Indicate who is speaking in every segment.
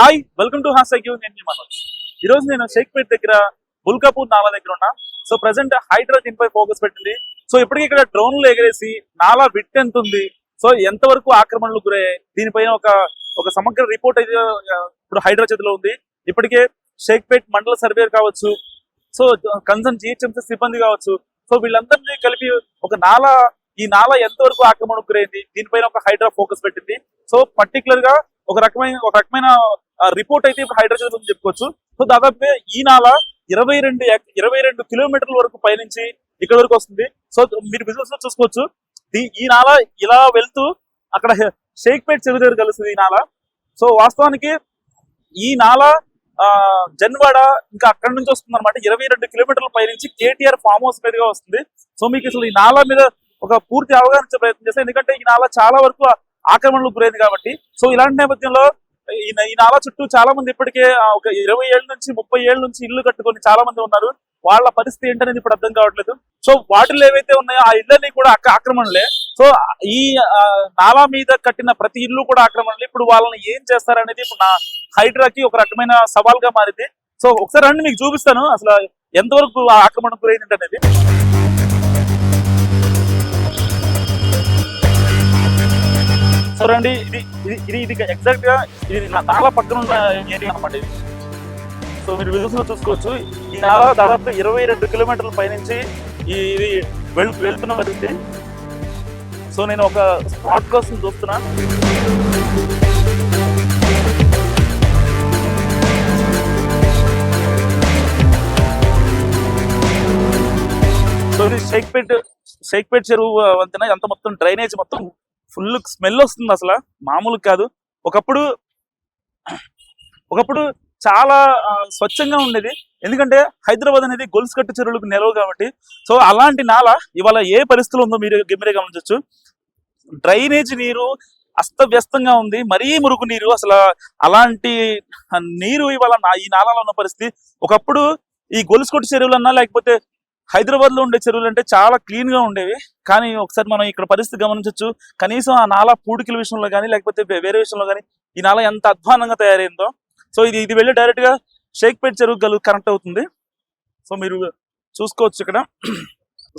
Speaker 1: Hi welcome to హాస్ IQ నేను మనోజ్. ఈ రోజు నేను షేక్పేట్ దగ్గర బుల్కాపూర్ నాలా దగ్గర ఉన్నా. సో ప్రజెంట్ హైడ్రా దీనిపై ఫోకస్ పెట్టింది. సో ఇప్పటికి ఇక్కడ డ్రోన్లు ఎగరేసి నాలా విట్ ఎంత ఉంది? సో ఎంతవరకు ఆక్రమణలు గురయ్యాయి దీనిపైన ఒక ఒక సమగ్ర రిపోర్ట్ అయితే ఇప్పుడు హైడ్రా చేతిలో ఉంది. ఇప్పటికే షేక్పేట్ మండల సర్వేర్ కావచ్చు. సో కన్సర్న్ జిహెచ్ఎంసీ సిబ్బంది కావచ్చు. సో వీళ్ళందరినీ కలిపి ఒక నాలా ఈ నాలా ఎంతవరకు ఆక్రమణకు గురైంది? దీనిపైన ఒక హైడ్రా ఫోకస్ పెట్టింది. సో పర్టికులర్గా ఒక రకమైన ఒక రకమైన రిపోర్ట్ అయితే ఇప్పుడు హైడ్రోజన్ చేతిలో చెప్పుకోవచ్చు. సో దాదాపుగా ఈ నాల ఇరవై రెండు ఇరవై రెండు కిలోమీటర్ల వరకు పయనించి ఇక్కడ వరకు వస్తుంది. సో మీరు బిజినెస్లో చూసుకోవచ్చు. ఈ నాల ఇలా వెళ్తూ అక్కడ షేక్ షేక్పేట్ చెరువు దగ్గర కలుస్తుంది ఈ నాల. సో వాస్తవానికి ఈ నాల ఆ, జన్వాడ ఇంకా అక్కడి నుంచి వస్తుంది అనమాట ఇరవై రెండు కిలోమీటర్ల పైనుంచి కేటీఆర్ ఫామ్ హౌస్ మీదుగా వస్తుంది. సో మీకు అసలు ఈ నాల మీద ఒక పూర్తి అవగాహన ప్రయత్నం చేస్తాను ఎందుకంటే ఈ నాల చాలా వరకు ఆక్రమణలకు గురైంది కాబట్టి. సో ఇలాంటి నేపథ్యంలో ఈ నాలా చుట్టూ చాలా మంది ఇప్పటికే ఒక ఇరవై ఏళ్ళ నుంచి ముప్పై ఏళ్ళ నుంచి ఇల్లు కట్టుకొని చాలా మంది ఉన్నారు. వాళ్ళ పరిస్థితి ఏంటనేది ఇప్పుడు అర్థం కావట్లేదు. సో వాటిలో ఏవైతే ఉన్నాయో ఆ ఇళ్ళని కూడా ఆక్రమణలే. సో ఈ నాలా మీద కట్టిన ప్రతి ఇల్లు కూడా ఆక్రమణలే. ఇప్పుడు వాళ్ళని ఏం చేస్తారనేది ఇప్పుడు నా హైడ్రాకి ఒక రకమైన సవాల్గా మారింది. సో ఒకసారి రండి మీకు చూపిస్తాను. అసలు ఎంతవరకు ఆ ఆక్రమణకు గురైంది అనేది. చూడండి ఇది ఇది ఇది ఎగ్జాక్ట్గా ఇది నా నాలా పక్కన ఉన్న ఏరియా అనమాట ఇది. సో మీరు విజువల్స్లో చూసుకోవచ్చు. ఈ నాలా దాదాపు ఇరవై రెండు కిలోమీటర్ల పైనుంచి ఈ ఇది వెళ్ వెళ్తున్న పరిస్థితి. సో నేను ఒక స్పాట్ కోసం చూస్తున్నా. సో ఇది షేక్పేట్ షేక్పేట్ చెరువు వంతెన. అంత మొత్తం డ్రైనేజ్ మొత్తం ఫుల్ స్మెల్ వస్తుంది అసలు. మామూలు కాదు. ఒకప్పుడు ఒకప్పుడు చాలా స్వచ్ఛంగా ఉండేది. ఎందుకంటే హైదరాబాద్ అనేది గొలుసు కట్టు చెరువులకు నిలవు కాబట్టి. సో అలాంటి నాల ఇవాళ ఏ పరిస్థితులు ఉందో మీరు మీరే గమనించవచ్చు డ్రైనేజ్ నీరు అస్తవ్యస్తంగా ఉంది. మరీ మురుగు నీరు అసలు అలాంటి నీరు ఇవాళ ఈ నాలలో ఉన్న పరిస్థితి. ఒకప్పుడు ఈ గొలుసు కొట్టు చెరువులన్నా లేకపోతే హైదరాబాద్లో ఉండే చెరువులు అంటే చాలా క్లీన్గా ఉండేవి. కానీ ఒకసారి మనం ఇక్కడ పరిస్థితి గమనించవచ్చు కనీసం ఆ నాలా పూడికల విషయంలో కానీ లేకపోతే వేరే విషయంలో కానీ ఈ నాల ఎంత అధ్వానంగా తయారైందో. సో ఇది ఇది వెళ్ళి డైరెక్ట్గా షేక్పేట్ చెరువు గలు కనెక్ట్ అవుతుంది. సో మీరు చూసుకోవచ్చు ఇక్కడ.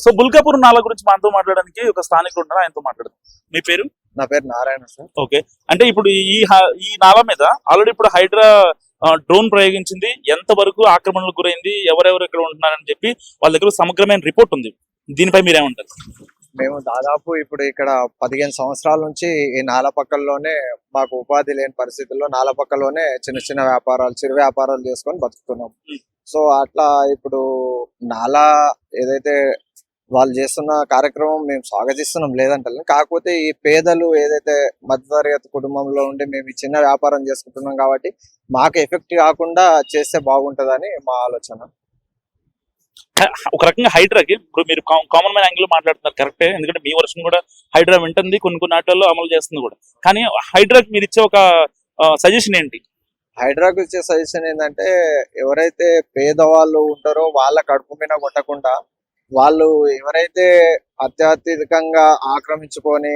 Speaker 1: సో బుల్కాపూర్ నాల గురించి మనతో మాట్లాడడానికి ఒక స్థానికుడు ఉన్నారు. ఆయనతో మాట్లాడదు. మీ పేరు?
Speaker 2: నా పేరు నారాయణ సార్.
Speaker 1: ఓకే. అంటే ఇప్పుడు ఈ ఈ నాల మీద ఆల్రెడీ ఇప్పుడు హైడ్రా డ్రోన్ ప్రయోగించింది ఎంత వరకు ఆక్రమణలకు గురైంది ఎవరెవరు ఇక్కడ ఉంటున్నారని చెప్పి వాళ్ళ దగ్గర సమగ్రమైన రిపోర్ట్ ఉంది. దీనిపై మీరేమంటారు?
Speaker 2: మేము దాదాపు ఇప్పుడు ఇక్కడ పదిహేను సంవత్సరాల నుంచి ఈ నాల పక్కల్లోనే మాకు ఉపాధి లేని పరిస్థితుల్లో నాల పక్కలోనే చిన్న చిన్న వ్యాపారాలు చిరు వ్యాపారాలు చేసుకొని బతుకుతున్నాం. సో అట్లా ఇప్పుడు నాలా ఏదైతే వాళ్ళు చేస్తున్న కార్యక్రమం మేము స్వాగతిస్తున్నాం లేదంటే కాకపోతే ఈ పేదలు ఏదైతే మధ్యతరగతి కుటుంబంలో ఉండి మేము చిన్న వ్యాపారం చేసుకుంటున్నాం కాబట్టి మాకు ఎఫెక్ట్ కాకుండా చేస్తే బాగుంటదని మా ఆలోచన.
Speaker 1: ఒక రకంగా హైడ్రాకి ఇప్పుడు మీరు కామన్ మ్యాన్ యాంగిల్ మాట్లాడుతున్నారు కరెక్టే. ఎందుకంటే మీ వర్షం కూడా హైడ్రా వింటుంది కొన్ని కొన్ని ఆటల్లో అమలు చేస్తుంది కూడా. కానీ హైడ్రాకి మీరు ఇచ్చే ఒక సజెషన్ ఏంటి?
Speaker 2: హైడ్రాకు ఇచ్చే సజెషన్ ఏంటంటే ఎవరైతే పేదవాళ్ళు ఉంటారో వాళ్ళ కడుపు మీద కొట్టకుండా వాళ్ళు ఎవరైతే అత్యధికంగా ఆక్రమించుకొని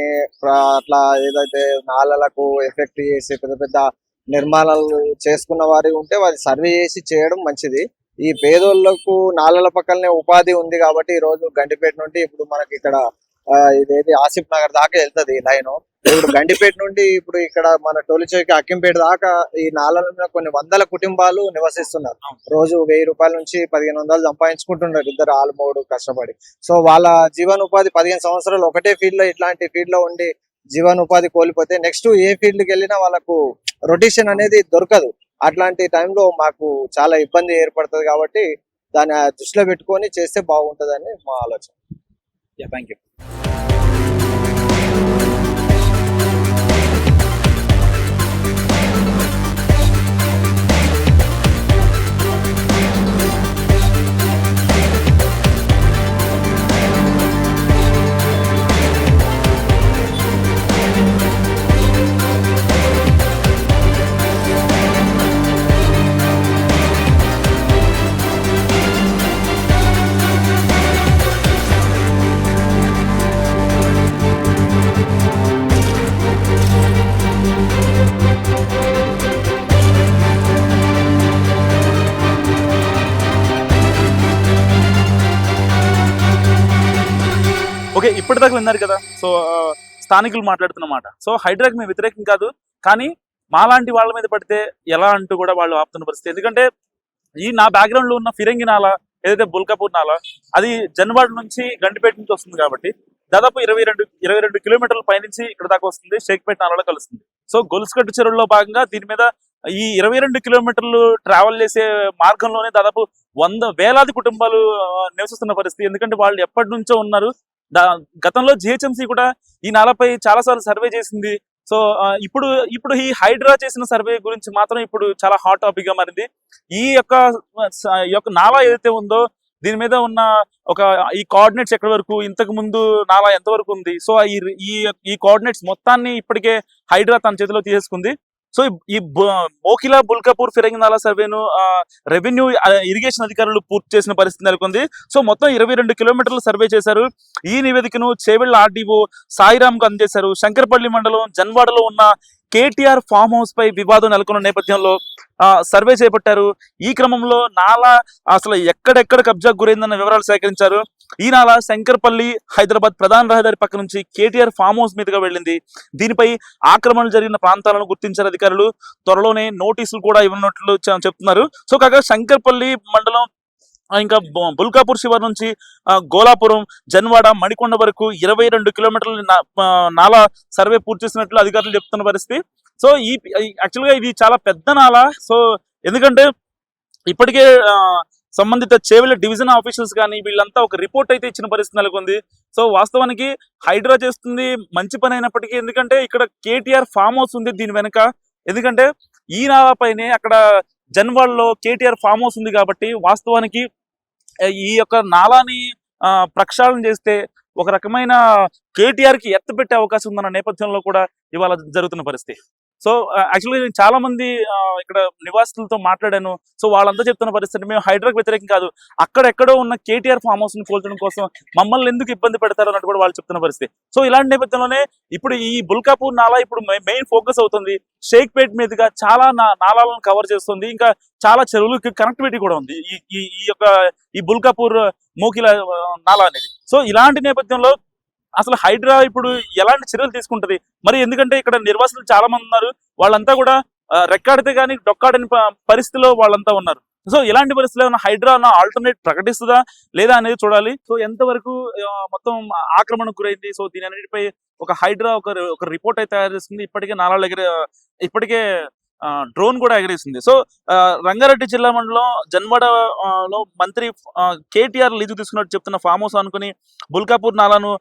Speaker 2: అట్లా ఏదైతే నాలలకు ఎఫెక్ట్ చేసి పెద్ద పెద్ద నిర్మాణాలు చేసుకున్న వారి ఉంటే వారి సర్వే చేసి చేయడం మంచిది. ఈ పేదోళ్ళకు నాలల పక్కనే ఉపాధి ఉంది కాబట్టి ఈ రోజు గండిపేట నుండి ఇప్పుడు మనకి ఇక్కడ ఇదేది ఆసిఫ్ నగర్ దాకా వెళ్తుంది లైన్. ఇప్పుడు గండిపేట నుండి ఇప్పుడు ఇక్కడ మన టోలిచోకి అక్కింపేట దాకా ఈ నాలల కొన్ని వందల కుటుంబాలు నివసిస్తున్నారు. రోజు వెయ్యి రూపాయల నుంచి పదిహేను వందలు సంపాదించుకుంటున్నారు ఇద్దరు ఆలు మూడు కష్టపడి. సో వాళ్ళ జీవనోపాధి పదిహేను సంవత్సరాలు ఒకటే ఫీల్డ్లో ఇట్లాంటి ఫీల్డ్లో ఉండి జీవనోపాధి కోల్పోతే నెక్స్ట్ ఏ ఫీల్డ్కి వెళ్ళినా వాళ్ళకు రొటేషన్ అనేది దొరకదు. అట్లాంటి టైంలో మాకు చాలా ఇబ్బంది ఏర్పడుతుంది కాబట్టి దాన్ని దృష్టిలో పెట్టుకొని చేస్తే బాగుంటదని మా ఆలోచన.
Speaker 1: Thank you Thank you. Okay విన్నారు కదా. సో స్థానికులు మాట్లాడుతున్నమాట. సో హైడ్రాక్ మేము వ్యతిరేకం కాదు. కానీ మాలాంటి వాళ్ళ మీద పడితే ఎలా అంటూ కూడా వాళ్ళు ఆపుతున్న పరిస్థితి. ఎందుకంటే ఈ నా బ్యాక్గ్రౌండ్లో ఉన్న ఫిరంగి నాల ఏదైతే బుల్కాపూర్ నాల అది జన్వాడ నుంచి గండిపేట నుంచి వస్తుంది కాబట్టి దాదాపు ఇరవై రెండు ఇరవై రెండు కిలోమీటర్ల పైనుంచి ఇక్కడ దాకా వస్తుంది. షేక్పేట నాలలో కలుస్తుంది. సో గొలుసుకట్టు చెరువులో భాగంగా దీని మీద ఈ ఇరవై రెండు కిలోమీటర్లు ట్రావెల్ చేసే మార్గంలోనే దాదాపు వంద వేలాది కుటుంబాలు నివసిస్తున్న పరిస్థితి. ఎందుకంటే వాళ్ళు ఎప్పటి నుంచో ఉన్నారు. గతంలో జిహెచ్ఎంసీ కూడా ఈ నాలపై చాలా సార్లు సర్వే చేసింది. సో ఇప్పుడు ఇప్పుడు ఈ హైడ్రా చేసిన సర్వే గురించి మాత్రం ఇప్పుడు చాలా హాట్ టాపిక్గా మారింది. ఈ యొక్క ఈ యొక్క నాలా ఏదైతే ఉందో దీని మీద ఉన్న ఒక ఈ కోఆర్డినేట్స్ ఎక్కడి వరకు ఇంతకు ముందు నాలా ఎంత వరకు ఉంది? సో ఈ ఈ ఈ కోఆర్డినేట్స్ మొత్తాన్ని ఇప్పటికే హైడ్రా తన చేతిలో తీసేసుకుంది. సో ఈ- మోకిలా బుల్కాపూర్ ఫిరంగి సర్వేను రెవెన్యూ ఇరిగేషన్ అధికారులు పూర్తి చేసిన పరిస్థితి నెలకొంది. సో మొత్తం ఇరవై రెండు కిలోమీటర్లు సర్వే చేశారు. ఈ నివేదికను చేవెళ్ళ ఆర్డీఓ సాయిరామ్కు అందజేశారు. శంకరపల్లి మండలం జన్వాడలో ఉన్న కేటీఆర్ ఫామ్ హౌస్ పై వివాదం నెలకొన్న నేపథ్యంలో ఆ, సర్వే చేపట్టారు. ఈ క్రమంలో నాలా అసలు ఎక్కడెక్కడ కబ్జాకు గురైందన్న వివరాలు సేకరించారు. ఈ నాల శంకర్పల్లి హైదరాబాద్ ప్రధాన రహదారి పక్క నుంచి కేటీఆర్ ఫామ్ హౌస్ మీదుగా వెళ్ళింది. దీనిపై ఆక్రమణలు జరిగిన ప్రాంతాలను గుర్తించిన అధికారులు. త్వరలోనే నోటీసులు కూడా ఇవ్వనున్నట్లు చెప్తున్నారు. సో కాగా శంకర్పల్లి మండలం ఇంకా బుల్కాపూర్ శివారు నుంచి గోలాపురం జన్వాడ మణికొండ వరకు ఇరవై రెండు కిలోమీటర్ల నాల నాలా సర్వే పూర్తి చేసినట్లు అధికారులు చెప్తున్న పరిస్థితి. సో ఈ యాక్చువల్గా ఇది చాలా పెద్ద నాల. సో ఎందుకంటే ఇప్పటికే సంబంధిత చేవెళ్ళ డివిజన్ ఆఫీసర్స్ కానీ వీళ్ళంతా ఒక రిపోర్ట్ అయితే ఇచ్చిన పరిస్థితి నెలకొంది. సో వాస్తవానికి హైడ్రా చేస్తుంది మంచి పని అయినప్పటికీ ఎందుకంటే ఇక్కడ కేటీఆర్ ఫామ్ హౌస్ ఉంది దీని వెనుక. ఎందుకంటే ఈ నాల పైనే అక్కడ జన్వాడలో కేటీఆర్ ఫామ్ హౌస్ ఉంది కాబట్టి వాస్తవానికి ఈ యొక్క నాలాని ఆ, ప్రక్షాళన చేస్తే ఒక రకమైన కేటీఆర్కి అవకాశం ఉందన్న నేపథ్యంలో కూడా ఇవాళ జరుగుతున్న పరిస్థితి. సో యాక్చువల్గా నేను చాలా మంది ఇక్కడ నివాసితులతో మాట్లాడాను. సో వాళ్ళంతా చెప్తున్న పరిస్థితి మేము హైడ్రాకి వ్యతిరేకం కాదు. అక్కడెక్కడో ఉన్న కేటీఆర్ ఫామ్ హౌస్ని పోల్చడం కోసం మమ్మల్ని ఎందుకు ఇబ్బంది పెడతారు అన్నట్టు కూడా వాళ్ళు చెప్తున్న పరిస్థితి. సో ఇలాంటి నేపథ్యంలోనే ఇప్పుడు ఈ బుల్కాపూర్ నాలా ఇప్పుడు మెయిన్ ఫోకస్ అవుతుంది. షేక్ పేట్ మీదుగా చాలా నా- నాలాలను కవర్ చేస్తుంది. ఇంకా చాలా చెరువులకి కనెక్టివిటీ కూడా ఉంది. ఈ ఈ యొక్క ఈ బుల్కాపూర్ మోకిల నాలా అనేది. సో ఇలాంటి నేపథ్యంలో అసలు హైడ్రా ఇప్పుడు ఎలాంటి చర్యలు తీసుకుంటది? మరి ఎందుకంటే ఇక్కడ నిర్వాసితులు చాలా మంది ఉన్నారు. వాళ్ళంతా కూడా రెక్కాడితే గానీ డొక్కాడని పరిస్థితిలో వాళ్ళంతా ఉన్నారు. సో ఇలాంటి పరిస్థితిలో ఏమైనా హైడ్రా అన్న ఆల్టర్నేట్ ప్రకటిస్తుందా? లేదా అనేది చూడాలి. సో ఎంతవరకు మొత్తం ఆక్రమణ గురైంది? సో దీని అన్నిటిపై ఒక హైడ్రా ఒక ఒక రిపోర్ట్ అయితే తయారు చేస్తుంది. ఇప్పటికే నాలా దగ్గర ఇప్పటికే డ్రోన్ కూడా ఎగరేసింది. సో ఆ, రంగారెడ్డి జిల్లా మండలం జన్మడలో లో మంత్రి కేటీఆర్ లీజు తీసుకున్నట్టు చెప్తున్న ఫామ్ హౌస్ అనుకుని బుల్కాపూర్ నాలాను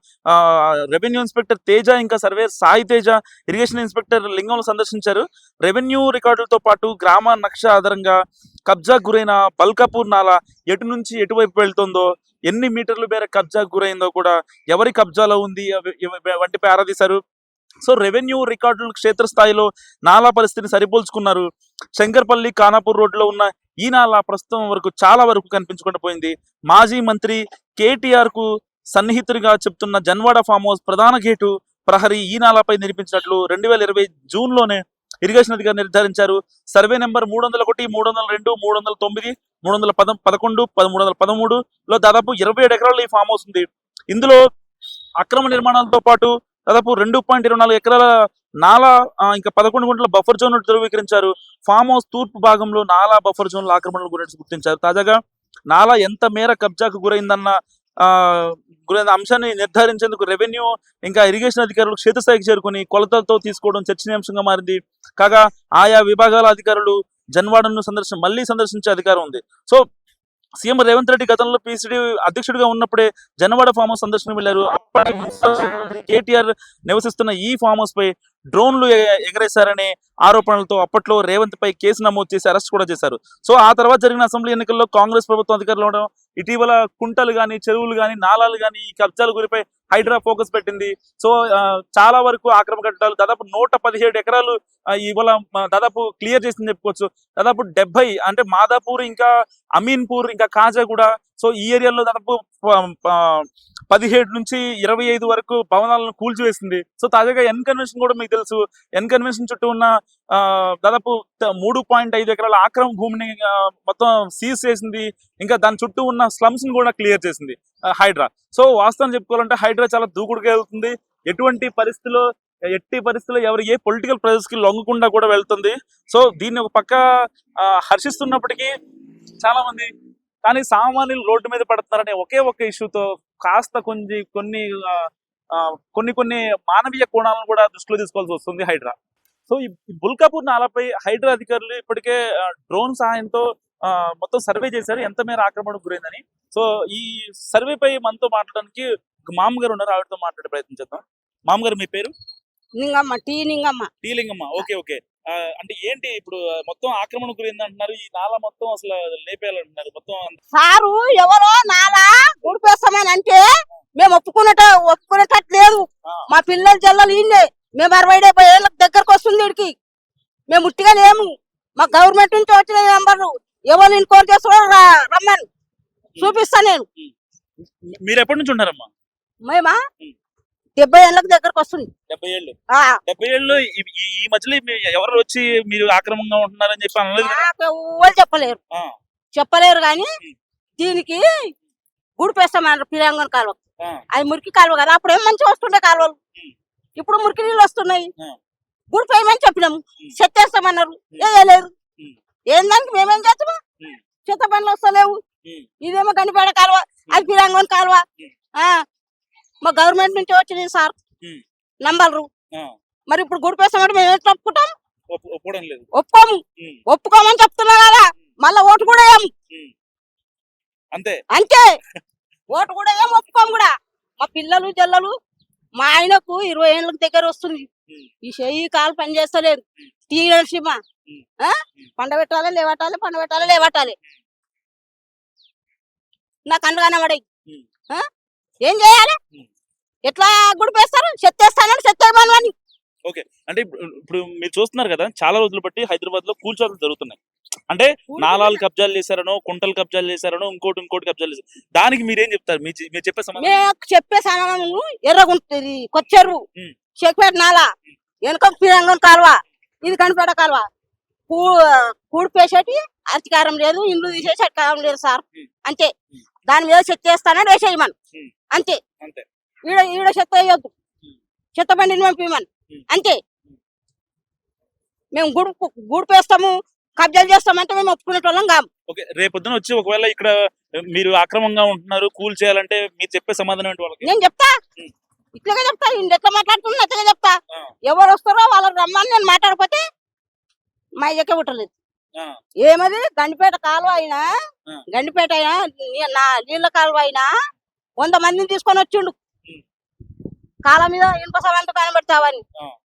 Speaker 1: రెవెన్యూ ఇన్స్పెక్టర్ తేజ ఇంకా survey Sai Teja irrigation inspector లింగంలో సందర్శించారు. రెవెన్యూ రికార్డులతో పాటు గ్రామ నక్ష ఆధారంగా కబ్జా గురైన బల్కాపూర్ నాలా ఎటు నుంచి ఎటువైపు వెళ్తుందో ఎన్ని మీటర్లు మేర కబ్జా గురైందో కూడా ఎవరి కబ్జాలో ఉంది వంటిపై ఆరాధీశారు సో రెవెన్యూ రికార్డులు క్షేత్రస్థాయిలో నాలా పరిస్థితిని సరిపోల్చుకున్నారు. శంకర్పల్లి ఖానాపూర్ రోడ్లో ఉన్న ఈ నాలా ప్రస్తుతం వరకు చాలా వరకు కనిపించకుండా పోయింది. మాజీ మంత్రి కేటీఆర్కు సన్నిహితుడిగా చెప్తున్న జన్వాడ ఫామ్ హౌస్ ప్రధాన గేటు ప్రహరీ ఈ నాలాపై నిర్మించినట్లు రెండు వేల ఇరవై జూన్లోనే ఇరిగేషన్ అధికారి నిర్ధారించారు. సర్వే నెంబర్ మూడు వందల ఒకటి మూడు వందల రెండు మూడు వందల తొమ్మిది మూడు వందల పద పదకొండు పదమూడు వందల పదమూడు లో దాదాపు ఇరవై ఏడు ఎకరాల ఈ ఫామ్ హౌస్ ఉంది. ఇందులో అక్రమ నిర్మాణాలతో పాటు దాదాపు రెండు పాయింట్ ఇరవై నాలుగు ఎకరాల నాలా ఇంకా పదకొండు గుంటల బఫర్ జోన్ ధృవీకరించారు. ఫామ్ హౌస్ తూర్పు భాగంలో నాలా బఫర్ జోన్ల ఆక్రమణలు గురించి గుర్తించారు. తాజాగా నాలా ఎంత మేర కబ్జాకు గురైందన్న ఆ గురైన అంశాన్ని నిర్ధారించేందుకు రెవెన్యూ ఇంకా ఇరిగేషన్ అధికారులు క్షేత్రస్థాయికి చేరుకుని కొలతలతో తీసుకోవడం చర్చనీయాంశంగా మారింది. కాగా ఆయా విభాగాల అధికారులు జన్వాడను సందర్శన మళ్ళీ సందర్శించే అధికారం ఉంది. సో సీఎం రేవంత్ రెడ్డి గతంలో పీసీడీ అధ్యక్షుడిగా ఉన్నప్పుడే జనవాడ ఫామ్ హౌస్ సందర్శన వెళ్ళారు. అప్పటి కేటీఆర్ నివసిస్తున్న ఈ ఫామ్ హౌస్ పై డ్రోన్లు ఎగరేశారనే ఆరోపణలతో అప్పట్లో రేవంత్ పై కేసు నమోదు చేసి అరెస్ట్ కూడా చేశారు. సో ఆ తర్వాత జరిగిన అసెంబ్లీ ఎన్నికల్లో కాంగ్రెస్ ప్రభుత్వం అధికారంలో ఉండడం ఇటీవల కుంటలు గాని చెరువులు గాని నాలాలు గాని ఈ కబ్జాల గురిపై హైడ్రా ఫోకస్ పెట్టింది. సో చాలా వరకు ఆక్రమ దాదాపు నూట పదిహేడు ఎకరాలు ఇవాళ దాదాపు క్లియర్ చేసింది చెప్పుకోవచ్చు. దాదాపు డెబ్బై అంటే మాదాపూర్ ఇంకా అమీన్పూర్ ఇంకా కాజాగూడ సో ఈ ఏరియాలో దాదాపు పదిహేడు నుంచి ఇరవై ఐదు వరకు భవనాలను కూల్చివేసింది. సో తాజాగా ఎన్ కన్వెన్షన్ కూడా మీకు తెలుసు. ఎన్ కన్వెన్షన్ చుట్టూ ఉన్న ఆ, దాదాపు మూడు పాయింట్ ఐదు ఎకరాల ఆక్రమ భూమిని మొత్తం సీజ్ చేసింది. ఇంకా దాని చుట్టూ ఉన్న స్లమ్స్ని కూడా క్లియర్ చేసింది హైడ్రా. సో వాస్తవం చెప్పుకోవాలంటే హైడ్రా చాలా దూకుడుగా వెళ్తుంది. ఎటువంటి పరిస్థితిలో ఎట్టి పరిస్థితుల్లో ఎవరు ఏ పొలిటికల్ ప్రెజర్స్కి లొంగకుండా కూడా వెళ్తుంది. సో దీన్ని ఒక పక్క ఆ, హర్షిస్తున్నప్పటికీ చాలా మంది కానీ సామాన్యులు రోడ్డు మీద పడుతున్నారనే ఒకే ఒక్క ఇష్యూతో కాస్త కొన్ని కొన్ని కొన్ని కొన్ని మానవీయ కోణాలను కూడా దృష్టిలో తీసుకోవాల్సి వస్తుంది హైడ్రా. సో ఈ బుల్కాపూర్ నాలపై హైడ్రా అధికారులు ఇప్పటికే డ్రోన్ సహాయంతో మొత్తం సర్వే చేశారు. ఎంత మేర ఆక్రమణకు గురైందని. సో ఈ సర్వేపై మనతో మాట్లాడడానికి ఒక మామగారు ఉన్నారు. ఆవిడతో మాట్లాడే ప్రయత్నం చేద్దాం. మామగారు మీ పేరు?
Speaker 3: టీ
Speaker 1: టీలింగమ్మ ఓకే ఓకే. అంటే ఏంటి ఇప్పుడు మొత్తం ఆక్రమణ గురైంది అంటున్నారు ఈ నాల మొత్తం అసలు లేపేయాలంటున్నారు. మొత్తం
Speaker 3: సారు ఎవరో నాలా ఊడిపేస్తామని అంటే మేము ఒప్పుకునేట ఒప్పుకునేటట్టు లేదు. మా పిల్లలు జల్లలు ఈయనే మేము అరవై డెబ్బై ఏళ్ళకి దగ్గరకు వస్తుంది వీడికి మేము ఉట్టిగా లేము. మా గవర్నమెంట్ నుంచి వచ్చిన నెంబర్లు. ఎవరు ఇన్క్వైరీ చేస్తారో రా- రమ్మని. చూపిస్తా నేను.
Speaker 1: మీరు ఎప్పటి నుంచి ఉంటారమ్మా?
Speaker 3: మేమా. డెబ్బై ఏళ్ళకి దగ్గరకు వస్తుంది.
Speaker 1: డెబ్బై ఏళ్ళు.
Speaker 3: ఆ,
Speaker 1: డెబ్బై ఏళ్ళు ఈ- మధ్యలో ఎవరు వచ్చి మీరు ఆక్రమంగా ఉంటున్నారని చెప్పి అనలేదు
Speaker 3: ఎవ్వరు చెప్పలేరు. చెప్పలేరు కానీ. దీనికి గుడిపేస్తామన్నారు పిరంగన్ కాలువ. అది మురికి కాలువ కదా అప్పుడు ఏం మంచిగా వస్తుండే కాలువలు. ఇప్పుడు మురికి నీళ్ళు వస్తున్నాయి. గుడిపోయమని చెప్పినాము. చెత్తేస్తామన్నారు. వేయలేరు. ఏం దానికి మేమేం చేస్తామా. చెత్త పనులు వస్తలేవు. ఇదేమో గనిపేడ కాలువ అది పిరంగన్ కాలువ. మా గవర్నమెంట్ నుంచి వచ్చింది సార్.
Speaker 1: ఆ,
Speaker 3: మరి ఇప్పుడు గుడిపేస్తామంటే మేము ఏం ఒప్పుకుంటాం ఒప్పుకోము. ఒప్పుకోమని చెప్తున్నా కదా. మళ్ళా ఓటు కూడా ఏం.
Speaker 1: అంతే.
Speaker 3: అంతే. ఓటు కూడా ఏం ఒప్పుకోం కూడా. మా పిల్లలు జల్లలు మా ఆయనకు ఇరవై ఏళ్ళకి దగ్గర వస్తుంది. ఈ చెయ్యి కాలు పని చేస్తలేదు. తీయడసిమ
Speaker 1: ఉం.
Speaker 3: పండ పెట్టాలి లేవటాలి పండ పెట్టాలి లేవటాలి నాకు అండగానే పడాయి
Speaker 1: ఉం.
Speaker 3: ఏం చేయాలి. ఎట్లా గుడిపేస్తారు? చెత్తేస్తానని చెత్తేయమని అని
Speaker 1: అంటే ఇప్పుడు మీరు చూస్తున్నారు కదా చాలా రోజులు బట్టి హైదరాబాద్లో కూల్చోట్లు జరుగుతున్నాయి. అంటే నాలాలు కబ్జాలు చేశారనో కుంటలు కబ్జాలు చేశారనో ఇంకోటి ఇంకోటి కబ్జాలు చేశారు దానికి మీరేం చెప్తారు? మీరు చెప్పే సమాధానం
Speaker 3: చెప్పే సమానము ఎర్రగుంటుంది కొచ్చెరు. చెక్పేట నాల వెనుక పిరంగం కాలువ ఇది కనిపేట కాలువ. కూ కూడిపేసేటి అధికారం లేదు ఇండ్లు తీసేసి అధికారం లేదు సార్. అంతే. దాని మీద చెత్త వేస్తానని వేసేయమని. అంతే. ఈడ ఈడ చెత్త వేయొద్దు. చెత్త బండిని పంపిమని. అంతే. మేము గుడు గుడిపేస్తాము కబ్జాలు చేస్తామంటే మేము ఒప్పుకునేటోళ్ళం కాము.
Speaker 1: ఓకే రేపొద్దున వచ్చి ఒకవేళ ఇక్కడ మీరు అక్రమంగా ఉంటున్నారు కూల్ చేయాలంటే మీరు చెప్పే సమాధానం ఏంటి వాళ్ళకి?
Speaker 3: నేను చెప్తా. ఇట్లాగే చెప్తా. ఇంటి ఎట్లా మాట్లాడుతున్నా అట్లనే చెప్తా. ఎవరు వస్తారో వాళ్ళకి రమ్మని నేను మాట్లాడకపోతే మా ఇయ్యకే పుట్టలేదు. ఏమది? గండిపేట కాలువ అయినా. గండిపేట అయినా నీ- నా నీళ్ళ కాలువ అయినా వంద మందిని తీసుకొని వచ్చిండు. కాలం మీద ఇనుప సమంత కనబెడతావని.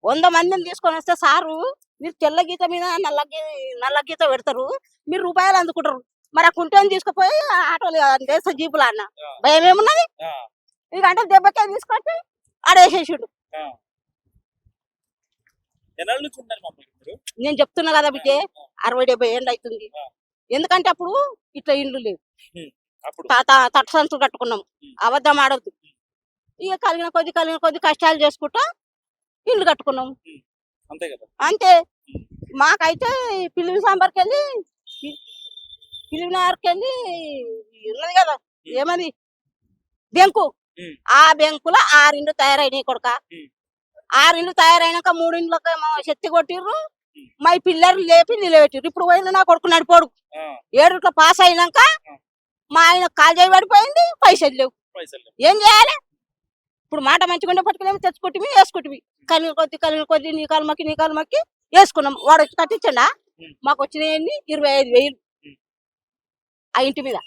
Speaker 3: వంద మందిని తీసుకొని వస్తే సారు మీరు తెల్ల గీత మీద నల్ల గీ నల్ల గీత పెడతారు మీరు రూపాయలు అందుకుంటారు. మరి ఆ కుంటని తీసుకుపోయి ఆటోలు అంటే జీపులు అన్న. భయం ఏమున్నది? అంటే దెబ్బకే తీసుకొచ్చి ఆడేసేసిండు. నేను చెప్తున్నా కదా బిడ్డే అరవై డెబ్బై ఏళ్ళు అవుతుంది. ఎందుకంటే అప్పుడు ఇట్లా ఇండ్లు లేవు. తాత తట్టు సంచులు కట్టుకున్నాం. అబద్ధం ఆడొద్దు. ఇక కలిగిన కొద్ది కలిగిన కొద్ది కష్టాలు చేసుకుంటా ఇల్లు కట్టుకున్నాం.
Speaker 1: అంతే కదా.
Speaker 3: అంతే. మాకైతే పిలివి సాంబార్కి వెళ్ళి పిలివి నార్కి వెళ్ళి ఉన్నది కదా. ఏమది? బెంకు. ఆ బెంకులో ఆరిండ్లు తయారైనాయి కొడుక. ఆరిండ్లు తయారైనాక మూడిండ్లకు శక్తి కొట్టిర్రు. మా పిల్లలు లేపి నిలబెట్టిర్రు. ఇప్పుడు పోయింది నా కొడుకు నడిపోడు. ఏడుట్లో పాస్ అయినాక. మా ఆయన కాల్ చేయి పడిపోయింది పైసలు లేవు.
Speaker 1: పైసలు లేవు.
Speaker 3: ఏం చేయాలి? ఇప్పుడు మాట మంచిగా పట్టుకునేమి తెచ్చుకుంటే వేసుకుంటే కలిగిన కొద్ది కలిగిన కొద్ది నీ కాలు మక్కి నీ కాలు మక్కి వేసుకున్నాం. వాడు వచ్చి కట్టించండా. మాకు వచ్చినాయి ఇరవై ఐదు వేలు. ఆ ఇంటి మీద.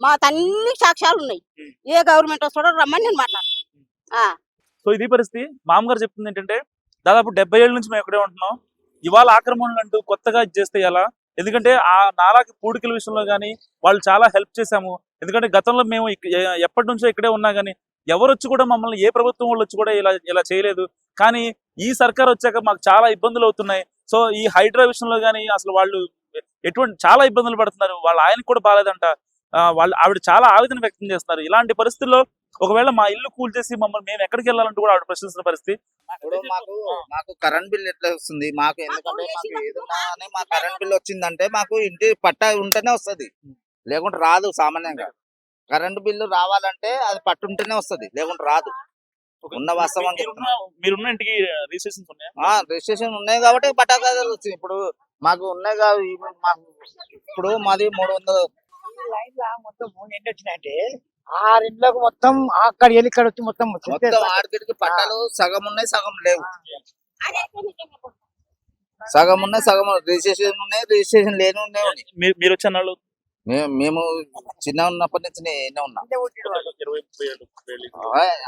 Speaker 3: మా అన్ని సాక్ష్యాలు ఉన్నాయి. ఏ గవర్నమెంట్ వస్తాడో రమ్మని నేను మాట్లాడు ఆ.
Speaker 1: సో ఇది పరిస్థితి. మామగారు చెప్తుంది ఏంటంటే దాదాపు డెబ్బై ఏళ్ళ నుంచి మేము ఇక్కడే ఉంటున్నాం. ఇవాళ ఆక్రమణలు అంటూ కొత్తగా ఇది చేస్తే ఎలా? ఎందుకంటే ఆ నాలాకి పూడికల విషయంలో కానీ వాళ్ళు చాలా హెల్ప్ చేశాము. ఎందుకంటే గతంలో మేము ఎప్పటి నుంచో ఇక్కడే ఉన్నా కానీ ఎవరు వచ్చి కూడా మమ్మల్ని ఏ ప్రభుత్వం వాళ్ళు వచ్చి కూడా ఇలా ఇలా చేయలేదు. కానీ ఈ సర్కార్ వచ్చాక మాకు చాలా ఇబ్బందులు అవుతున్నాయి. సో ఈ హైడ్రా విషయంలో కానీ అసలు వాళ్ళు ఎటువంటి చాలా ఇబ్బందులు పడుతున్నారు. వాళ్ళ ఆయనకు కూడా బాగాలేదంట వాళ్ళు ఆవిడ చాలా ఆవేదన వ్యక్తం చేస్తున్నారు. ఇలాంటి పరిస్థితుల్లో ఒకవేళ మా ఇల్లు కూల్చేసి మమ్మల్ని మేము ఎక్కడికి వెళ్ళాలంటూ కూడా ఆవిడ ప్రశ్నిస్తున్న పరిస్థితి.
Speaker 4: మాకు మాకు కరెంట్ బిల్ ఎట్లా వస్తుంది? మాకు ఎందుకంటే మాకు ఏదన్నా మా కరెంట్ బిల్ వచ్చిందంటే మాకు ఇంటి పట్టా ఉంటేనే వస్తది. లేకుంటే రాదు సామాన్యంగా. కరెంట్ బిల్లు రావాలంటే అది పట్టు ఉంటేనే వస్తది లేకుంటే రాదు. ఉన్న వాస్తవం.
Speaker 1: మీరున్న- ఇంటికి రిజిస్ట్రేషన్స్ ఉన్నాయా?
Speaker 4: ఆ రిజిస్ట్రేషన్ ఉన్నాయి కాబట్టి పట్టా కాదు వచ్చింది ఇప్పుడు మాకు ఉన్నాయి కాబట్టి ఇప్పుడు మాకు ఇప్పుడు మాది మూడు వందలు.
Speaker 5: మొత్తం మూడు ఎండ వచ్చినాయంటే ఆరు ఇండ్లకు మొత్తం అక్కడ వెళ్ళి ఇక్కడ వచ్చి మొత్తం
Speaker 4: మొత్తం ఆడికి పట్టాలు సగం ఉన్నాయి సగం లేవు. సగం ఉన్నాయి సగం రిజిస్ట్రేషన్ ఉన్నాయి రిజిస్ట్రేషన్ లేని ఉన్నాయి.
Speaker 1: మీరు మీరు వచ్చే అన్నాళ్ళు
Speaker 4: మేము మేము చిన్న ఉన్నప్పటి నుంచి నేనే ఉన్నా.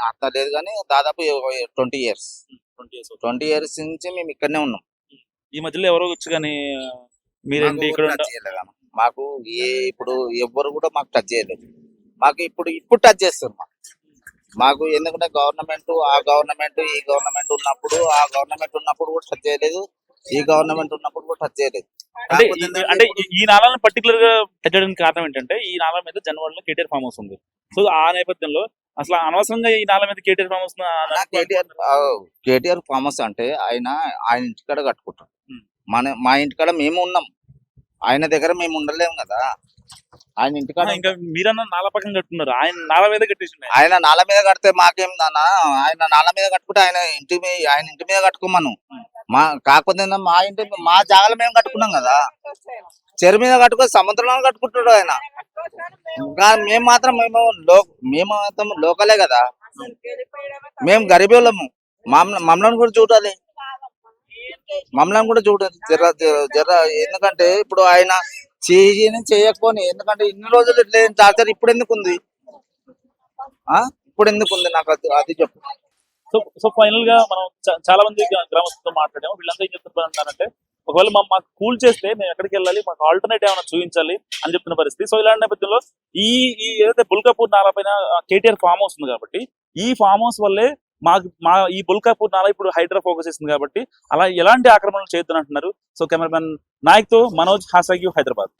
Speaker 4: అంత లేదు కానీ దాదాపు ట్వంటీ ఇయర్స్.
Speaker 1: 20 years అవుతుంది.
Speaker 4: ట్వంటీ ఇయర్స్ నుంచి మేము ఇక్కడనే ఉన్నాం.
Speaker 1: ఈ మధ్యలో ఎవరో వచ్చి కానీ మీరేంటి
Speaker 4: మాకు
Speaker 1: ఇక్కడ.
Speaker 4: మాకు ఏ ఇప్పుడు ఎవ్వరు కూడా మాకు టచ్ చేయలేదు. మాకు ఇప్పుడు ఇప్పుడు టచ్ చేస్తారు మాకు. మాకు ఎందుకంటే గవర్నమెంట్ ఆ గవర్నమెంట్ ఈ గవర్నమెంట్ ఉన్నప్పుడు ఆ గవర్నమెంట్ ఉన్నప్పుడు కూడా టచ్ చేయలేదు. ఈ గవర్నమెంట్ ఉన్నప్పుడు కూడా టచ్ చేయలేదు.
Speaker 1: అంటే ఈ- అంటే నాళాలను పర్టికులర్గా పెట్టడానికి కారణం ఏంటంటే ఈ నాళం మీద జనవరిలో కేటీఆర్ ఫామ్ హౌస్ ఉంది. సో ఆ నేపథ్యంలో అసలు అనవసరంగా ఈ నాళం మీద కేటీఆర్ ఫామ్ హౌస్
Speaker 4: కేటీఆర్ కేటీఆర్ ఫార్మస్ అంటే ఆయన ఆయన ఇంటికాడ కట్టుకుంటాం
Speaker 1: ఉం.
Speaker 4: మన మా ఇంటికాడ మేము ఉన్నాం. ఆయన దగ్గర మేము ఉండలేము కదా. ఆయన ఇంటికాడ
Speaker 1: ఇంకా మీరన్నా నాల పక్కన కట్టున్నారు ఆయన నాల మీద కట్టేసి
Speaker 4: ఆయన నాల మీద కడితే మాకేం నాన్న ఆయన నాల మీద కట్టుకుంటే ఆయన ఇంటి మీద ఆయన ఇంటి మీద కట్టుకోమను. మా కాకపోతే మా ఇంటి మా జాగాలో మేము కట్టుకున్నాం కదా. చెరు మీద కట్టుకొని సముద్రంలో కట్టుకుంటాడు ఆయన. ఇంకా మేము మాత్రం మేము లో మేము మాత్రం లోకలే కదా. మేము గరీబులము మమ్మల్ని మమ్మల్ని కూడా చూడాలి. మమ్మల్ని కూడా చూడాలి. జర జర- ఎందుకంటే ఇప్పుడు ఆయన చేయని చేయకపోని ఎందుకంటే ఇన్ని రోజులు ఇట్లా టార్చర్ ఇప్పుడు ఎందుకు ఉంది ఆ? ఇప్పుడు ఎందుకు ఉంది నాకు అది చెప్పు.
Speaker 1: సో సో ఫైనల్గా మనం చాలా మంది గ్రామస్తులతో మాట్లాడాము. వీళ్ళంతా ఏం చెప్తున్నారంటే ఒకవేళ మా- మాకు కూల్ చేస్తే మేము ఎక్కడికి వెళ్ళాలి మాకు ఆల్టర్నేట్ ఏమైనా చూపించాలి అని చెప్తున్న పరిస్థితి. సో ఇలాంటి నేపథ్యంలో ఈ ఈ ఏదైతే బుల్కాపూర్ నాలా పైన కేటీఆర్ ఫామ్ హౌస్ ఉంది కాబట్టి ఈ ఫామ్ హౌస్ వల్లే మాకు మా ఈ బుల్కాపూర్ నాలా ఇప్పుడు హైడ్రా ఫోకస్ చేస్తుంది కాబట్టి అలా ఎలాంటి ఆక్రమణలు చేయొద్దని అంటున్నారు. సో కెమెరామెన్ నాయక్తో మనోజ్ హాసాగ్యూ హైదరాబాద్.